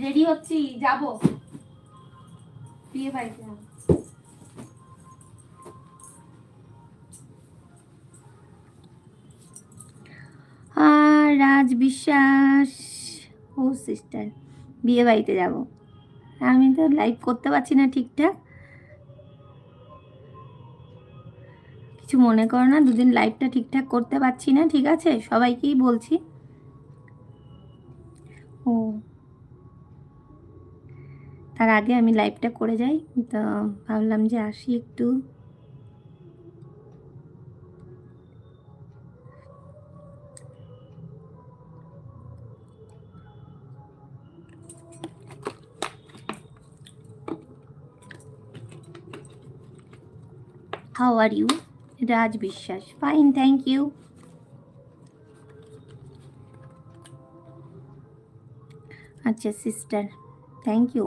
Ready হচ্ছি, যাব। বিয়ে বাড়িতে রাজ বিশ্বাস, ও সিস্টার বিয়ে বাড়িতে যাব। আমি তো লাইভ করতে পারছি না ঠিকঠাক। কিছু মনে করো না, দুদিন লাইভটা ঠিকঠাক করতে পারছি না, ঠিক আছে? সবাইকেই বলছি। ও। তার আগে আমি লাইভটা করে যাই। তো ভাবলাম যে আসি একটু। How are you Raj Biswas fine thank you আচ্ছা sister thank you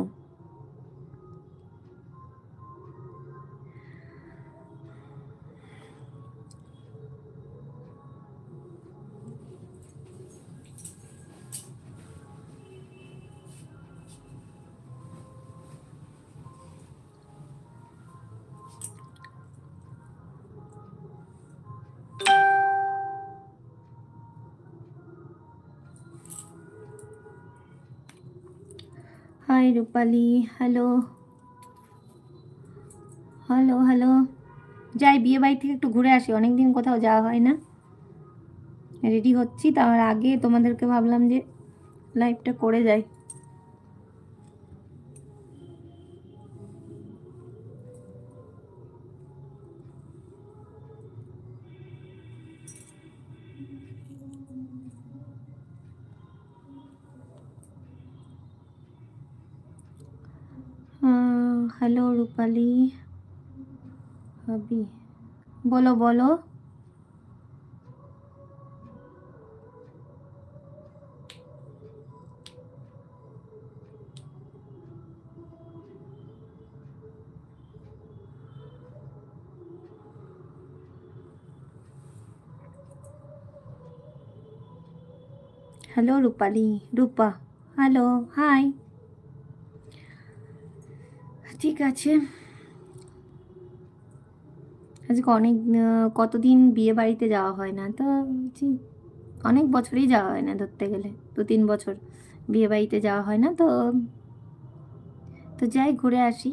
hi Rupali hello hello hello যাই, বিয়ে বাড়ি থেকে একটু ঘুরে আসি। অনেক দিন কোথাও যাওয়া হয় না। রেডি হচ্ছি, তার আগে তোমাদেরকে ভাবলাম যে লাইভটা করে যাই। হ্যালো রূপালি। হবি। বলো বলো। Hello Rupali Rupa. Hello hi. ঠিক আছে। আজকে অনেক কতদিন বিয়ে বাড়িতে যাওয়া হয় না? তো অনেক বছরই যাওয়া হয় না ধরতে গেলে। দু তিন বছর বিয়ে বাড়িতে যাওয়া হয় না, তো তো যাই ঘুরে আসি।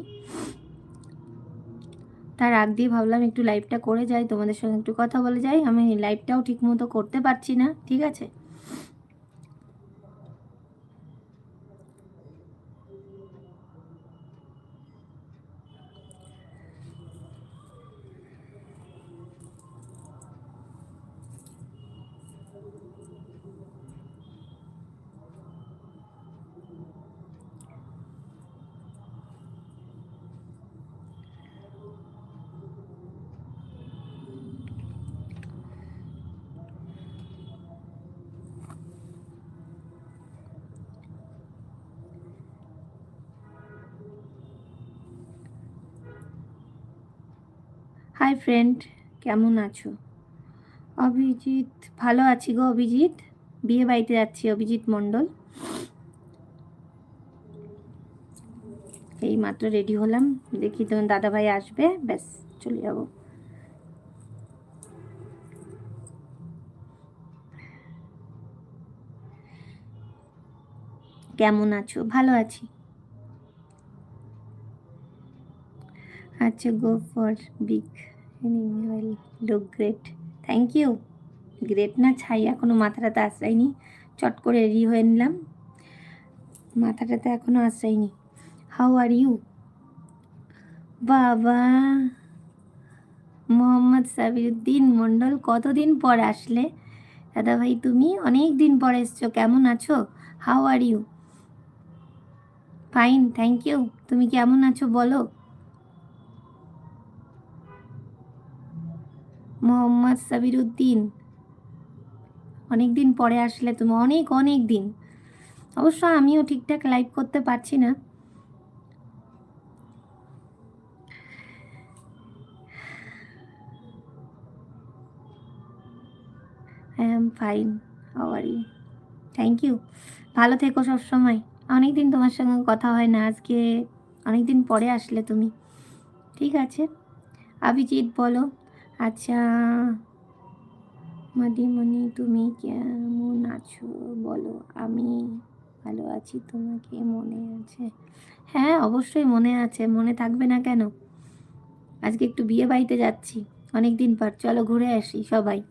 তার আগ দিয়ে ভাবলাম একটু লাইভটা করে যাই, তোমাদের সঙ্গে একটু কথা বলে যাই। আমি লাইভটাও ঠিক মতো করতে পারছি না, ঠিক আছে? হাই ফ্রেন্ড কেমন আছো? অভিজিৎ, ভালো আছি গো অভিজিৎ। বিয়ে বাড়িতে যাচ্ছি, অভিজিৎ মণ্ডল। এই মাত্র রেডি হলাম। দেখি তোমার দাদা ভাই আসবে, ব্যাস, চলে যাব। কেমন আছো? ভালো আছি। আচ্ছা go for big will look great thank you great না, ছাই, এখনও মাথাটাতে আশ্রায়নি। চট করে রেডি হয়ে নিলাম। মাথাটাতে এখনও আশ্রায়নি। হাউ আর ইউ বাবা, মোহাম্মদ সাবিউদ্দিন মণ্ডল, কতদিন পর আসলে? দাদা ভাই তুমি অনেক দিন পর এসছো, কেমন আছো? How are you fine thank you তুমি কেমন আছো বলো? মোহাম্মদ সাবিরুদ্দিন। অনেক দিন পরে আসলে তুমি, অনেক অনেক দিন। অবশ্য আমিও ঠিকঠাক লাইভ করতে পারছি না। I am fine are you thank you ভালো থেকো সবসময়। অনেক দিন তোমার সঙ্গে কথা হয় না আজকে। অনেক দিন পরে আসলে তুমি। ঠিক আছে? অভিজিৎ বলো। আচ্ছা মাদিমণি, তুমি কেমন আছো? বলো, আমি ভালো আছি, তোমাকে মনে আছে? হ্যাঁ অবশ্যই মনে আছে, মনে থাকবে না কেন? আজকে একটু বিয়ে বাড়িতে যাচ্ছি অনেক দিন পর। চলো ঘুরে আসি সবাই।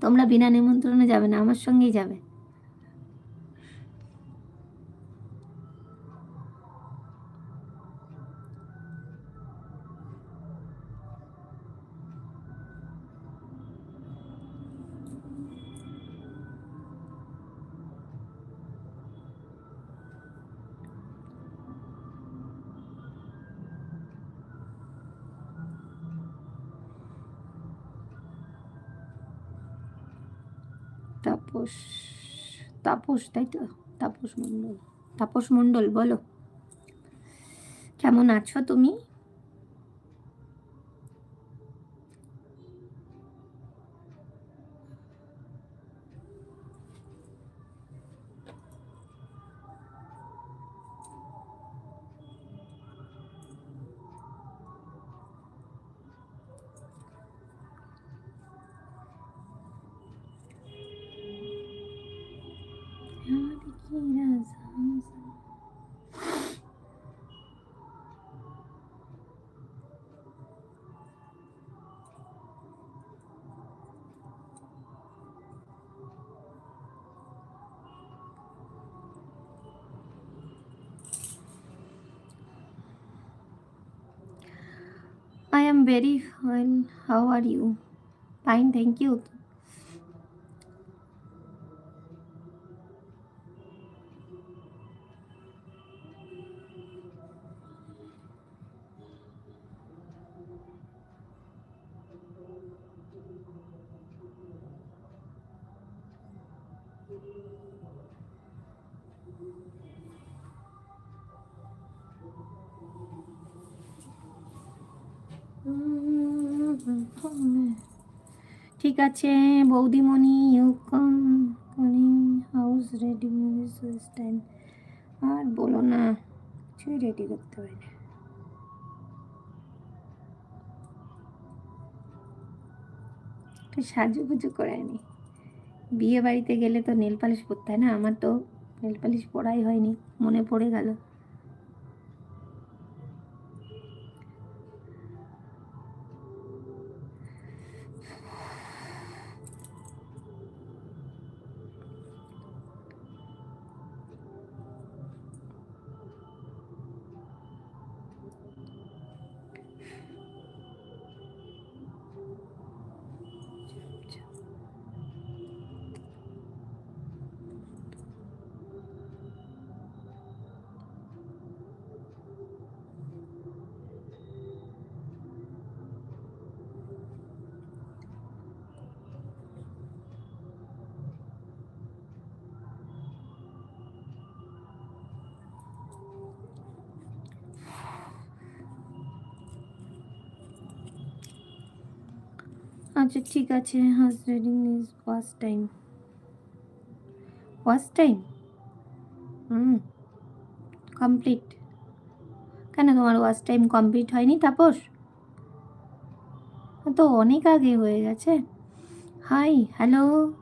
তোমরা বিনা নিমন্ত্রণে যাবে না, আমার সঙ্গেই যাবে। তাপস তাপস তাই তো? তাপস মন্ডল তাপস মণ্ডল বলো। কেমন আছো তুমি? Very well. How are you? Fine, thank you. ঠিক আছে, বৌদিমণি you come house ready stand আর বলো না, কিছুই রেডি করতে পারি না। একটু সাজুগুজু করে নি। বিয়ে বাড়িতে গেলে তো নেল পালিশ পরতে হয় না, আমার তো নেল পালিশ পরাই হয়নি, মনে পড়ে গেল। আচ্ছা ঠিক আছে house reading is wash time wash time hmm complete কেন তোমার ওয়াশ টাইম কমপ্লিট হয়নি, তাপস? তো অনেক আগে হয়ে গেছে। হাই হ্যালো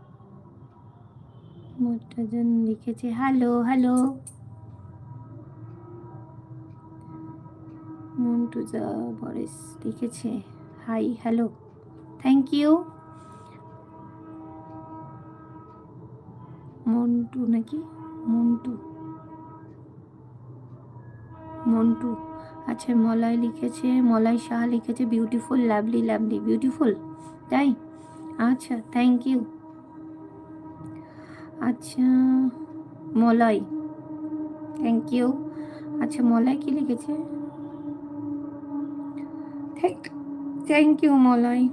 মোটাজন লিখেছে হ্যালো হ্যালো মন্টুজা বরেস লিখেছে hi hello thank you Montu নাকি? মন্টু মন্টু আচ্ছা মলাই লিখেছে মলাই শাহ লিখেছে বিউটিফুল লাভলি লাভলি বিউটিফুল তাই? আচ্ছা থ্যাংক ইউ আচ্ছা মলাই থ্যাংক ইউ আচ্ছা মলাই কি লিখেছে? Thank you Malay.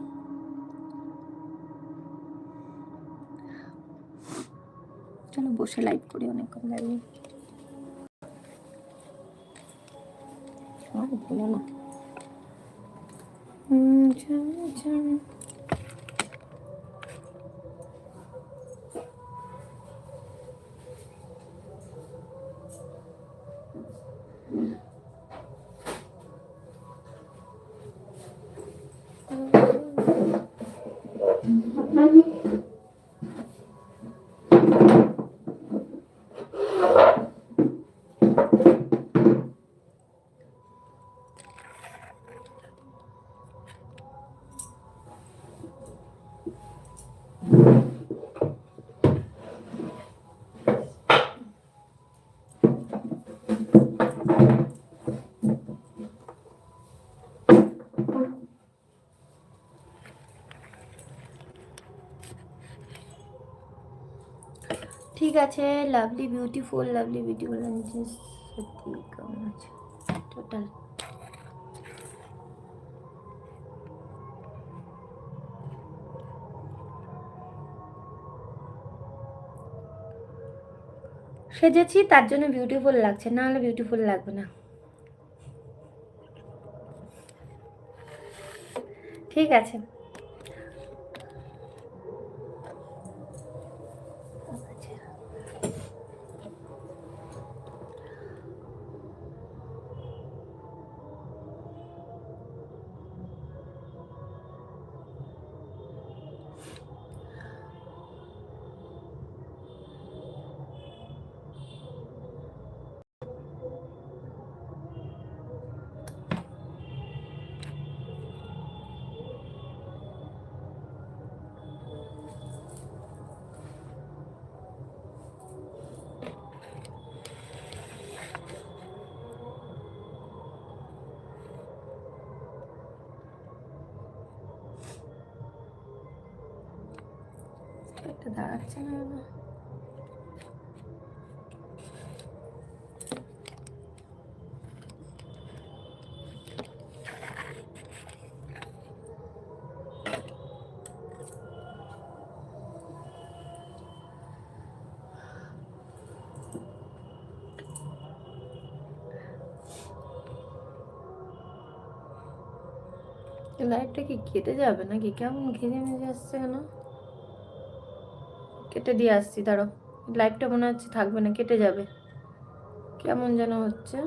চলো বসে লাইভ করি অনেকক্ষণ লাগবে বলো না Mm-hmm. ঠিক আছে লাভলি বিউটিফুল লাভলি বিউটিফুল সত্যি কেমন আছে টোটাল সেজেছি, তার জন্য বিউটিফুল লাগছে, না হলে বিউটিফুল লাগবে না। ঠিক আছে। একটা দাঁড়াচ্ছে না? লাইটটা কি কেটে যাবে নাকি কেমন ঘিরে মেজে আসছে কেন কেটে দিয়ে আসছি ধরো লাইটটা মনে হচ্ছে থাকবে না কেটে যাবে। কেমন যেন হচ্ছে।